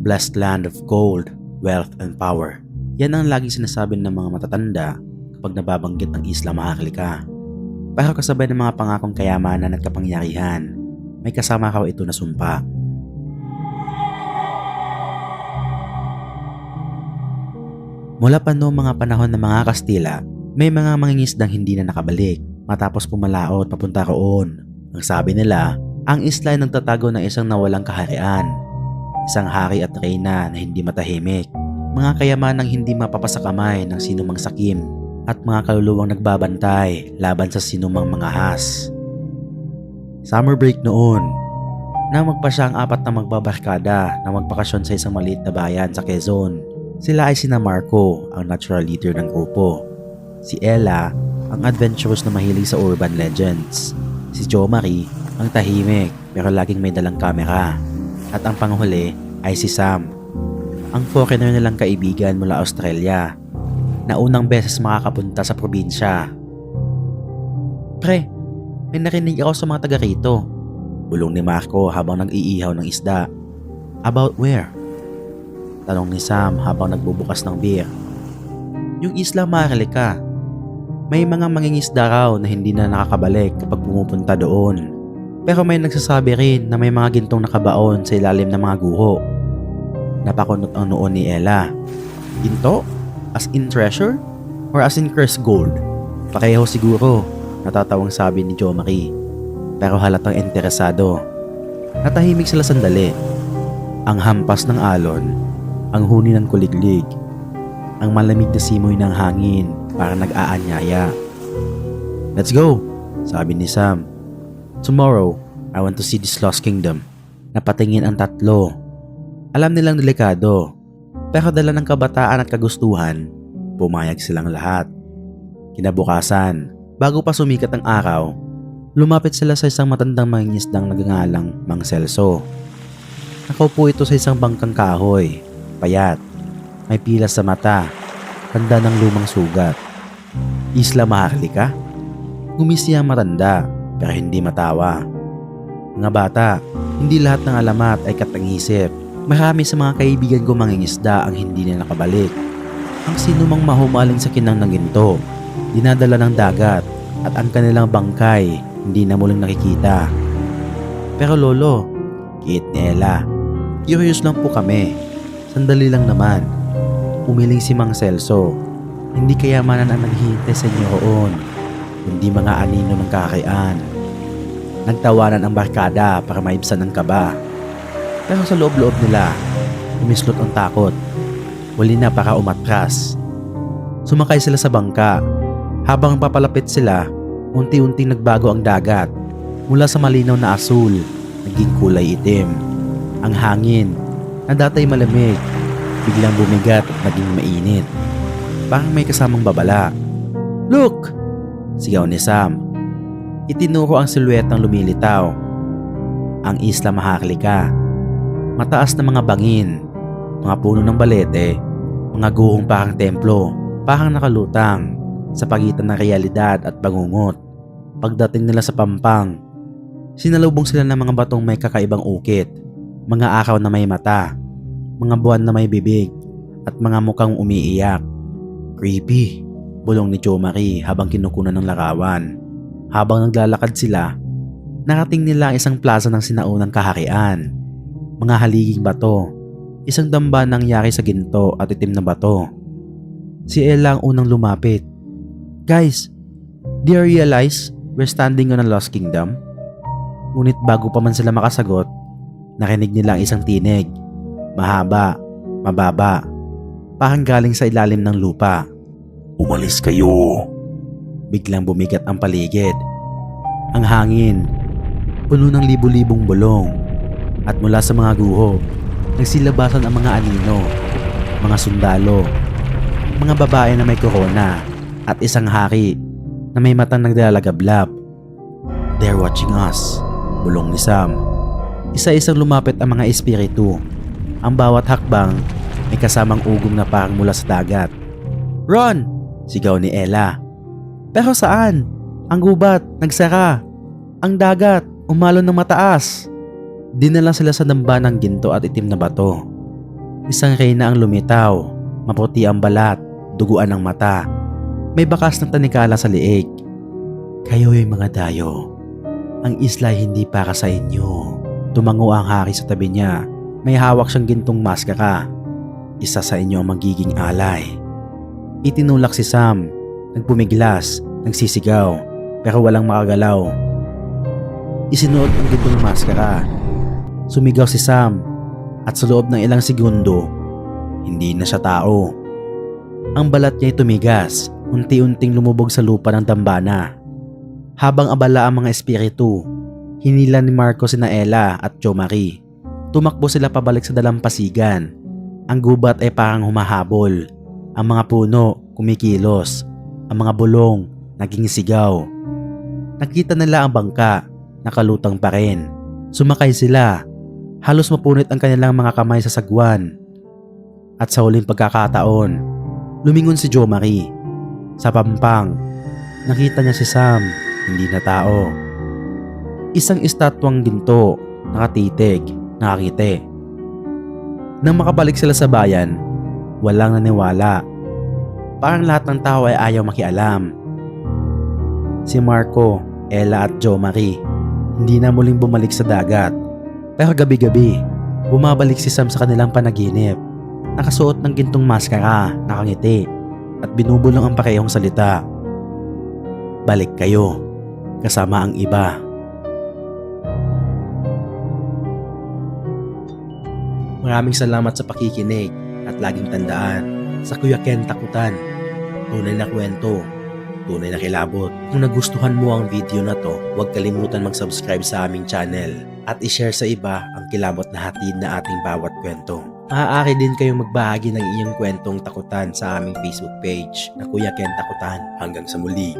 blessed land of gold, wealth, and power. Yan ang laging sinasabi ng mga matatanda kapag nababanggit ang Isla Maharlika. Pero kasabay ng mga pangakong kayamanan at kapangyarihan, may kasama raw ito na sumpa. Mula pa noong mga panahon ng mga Kastila, may mga mangingisdang hindi na nakabalik matapos pumalaot papunta roon. Ang sabi nila, ang isla ay nagtatago ng isang nawalang kaharian, isang hari at reyna na hindi matahimik, mga kayamanang hindi mapapasakamay ng sinumang sakim, at mga kaluluwang nagbabantay laban sa sinumang mga has. Summer break noon, nang magpa siya ang apat na magbabarkada na magpakasyon sa isang maliit na bayan sa Quezon. Sila ay sina Marco, ang natural leader ng grupo. Si Ella, ang adventurous na mahilig sa urban legends. Si Jo Marie, ang tahimik pero laging may dalang kamera. At ang panghuli ay si Sam, ang foreigner nilang kaibigan mula Australia na unang beses makakapunta sa probinsya. Pre, may narinig ako sa mga taga rito. Bulong ni Marco habang nag-iihaw ng isda. About where? Tanong ni Sam habang nagbubukas ng beer. Yung Isla Maharlika. May mga mangingisda raw na hindi na nakakabalik kapag pumupunta doon. Pero may nagsasabi rin na may mga gintong nakabaon sa ilalim ng mga guho. Napakunot ang noon ni Ella. Ginto? As in treasure? Or as in cursed gold? Pareho siguro, natatawang sabi ni Jo Marie. Pero halatang interesado. Natahimik sila sandali. Ang hampas ng alon, ang huni ng kuliglig, ang malamig na simoy ng hangin para nag-aanyaya. Let's go, sabi ni Sam. Tomorrow, I want to see this lost kingdom. Napatingin ang tatlo. Alam nilang delikado, pero dala ng kabataan at kagustuhan, pumayag silang lahat. Kinabukasan, bago pa sumikat ang araw, lumapit sila sa isang matandang mangingisdang nagangalang Mang Celso. Nakaupo ito sa isang bangkang kahoy, payat, may pila sa mata, tanda ng lumang sugat. Isla Maharlika? Ngumisi ang matanda, pero hindi matawa. Mga bata, hindi lahat ng alamat ay katangisip. Marami sa mga kaibigan ko mangingisda ang hindi na nakabalik. Ang sinumang mahumaling sa kinang ng ginto, dinadala ng dagat at ang kanilang bangkay hindi na muling nakikita. Pero lolo, kiit ni Ella, curious lang po kami. Sandali lang naman. Umiling si Mang Celso. Hindi kayamanan ang naghihintay sa inyo roon. Hindi mga anino ng kakayaan. Nagtawanan ang barkada para maibsan ang kaba. Pero sa loob-loob nila, umislot ang takot. Wali na para umatras. Sumakay sila sa bangka. Habang papalapit sila, unti-unting nagbago ang dagat. Mula sa malinaw na asul, naging kulay itim. Ang hangin, na datay malamig, biglang bumigat at naging mainit. Parang may kasamang babala. Look! Sigaw ni Sam. Itinuro ang siluetang lumilitaw. Ang Isla Maharlika. Mataas na mga bangin, mga puno ng balete, mga guhong parang templo, parang nakalutang sa pagitan ng realidad at bangungot. Pagdating nila sa pampang, sinalubong sila ng mga batong may kakaibang ukit, mga araw na may mata, mga buwan na may bibig, at mga mukhang umiiyak. Creepy, bulong ni Marie habang kinukunan ng larawan. Habang naglalakad sila, narating nila ang isang plaza ng sinaunang kaharian. Mga haliging bato, isang damba nangyari sa ginto at itim na bato. Si Ella ang unang lumapit. Guys, do you realize we're standing on a lost kingdom? Ngunit bago pa man sila makasagot, narinig nila ang isang tinig. Mahaba, mababa, parang galing sa ilalim ng lupa. Umalis kayo! Biglang bumigat ang paligid. Ang hangin, puno ng libu-libong bulong. At mula sa mga guho, nagsilabasan ang mga anino, mga sundalo, mga babae na may korona, at isang hari na may matang naglalagablab. They're watching us, bulong ni Sam. Isa-isang lumapit ang mga espiritu. Ang bawat hakbang may kasamang ugong na parang mula sa dagat. Ron! Sigaw ni Ella. Pero saan? Ang gubat, nagsara. Ang dagat, umalon ng mataas. Dinala sila sa damba ng ginto at itim na bato. Isang reyna ang lumitaw, maputi ang balat, duguan ang mata. May bakas ng tanikala sa liig. Kayo'y mga dayo. Ang isla hindi para sa inyo. Tumango ang hari sa tabi niya. May hawak siyang gintong maskara. Isa sa inyo ang magiging alay. Itinulak si Sam. Nagpumiglas, nagsisigaw, pero walang makagalaw. Isinuot ang gintong maskara. Sumigaw si Sam at sa loob ng ilang segundo, hindi na siya tao. Ang balat niya ay tumigas, unti-unting lumubog sa lupa ng dambana. Habang abala ang mga espiritu, hinila ni Marco sina Ella at Jo Marie. Tumakbo sila pabalik sa dalampasigan. Ang gubat ay parang humahabol. Ang mga puno kumikilos. Ang mga bulong naging sigaw. Nakita nila ang bangka, nakalutang pa rin. Sumakay sila. Halos mapunit ang kanilang mga kamay sa sagwan. At sa huling pagkakataon, lumingon si Jo Marie. Sa pampang, nakita niya si Sam, hindi na tao. Isang estatwang ginto, nakatitig, nakakiti. Nang makabalik sila sa bayan, walang naniwala. Parang lahat ng tao ay ayaw makialam. Si Marco, Ella at Jo Marie, hindi na muling bumalik sa dagat. Pero gabi-gabi, bumabalik si Sam sa kanilang panaginip. Nakasuot ng gintong maskara, nakangiti, at binubulong ang parehong salita. Balik kayo, kasama ang iba. Maraming salamat sa pakikinig at laging tandaan sa Kuya Ken Takutan. Tunay na kwento, tunay na kilabot. Kung nagustuhan mo ang video na to, huwag kalimutan mag-subscribe sa aming channel at i-share sa iba ang kilabot na hatid na ating bawat kwento. Maaari din kayong magbahagi ng iyong kwentong takutan sa aming Facebook page na Kuya Ken Takutan. Hanggang sa muli.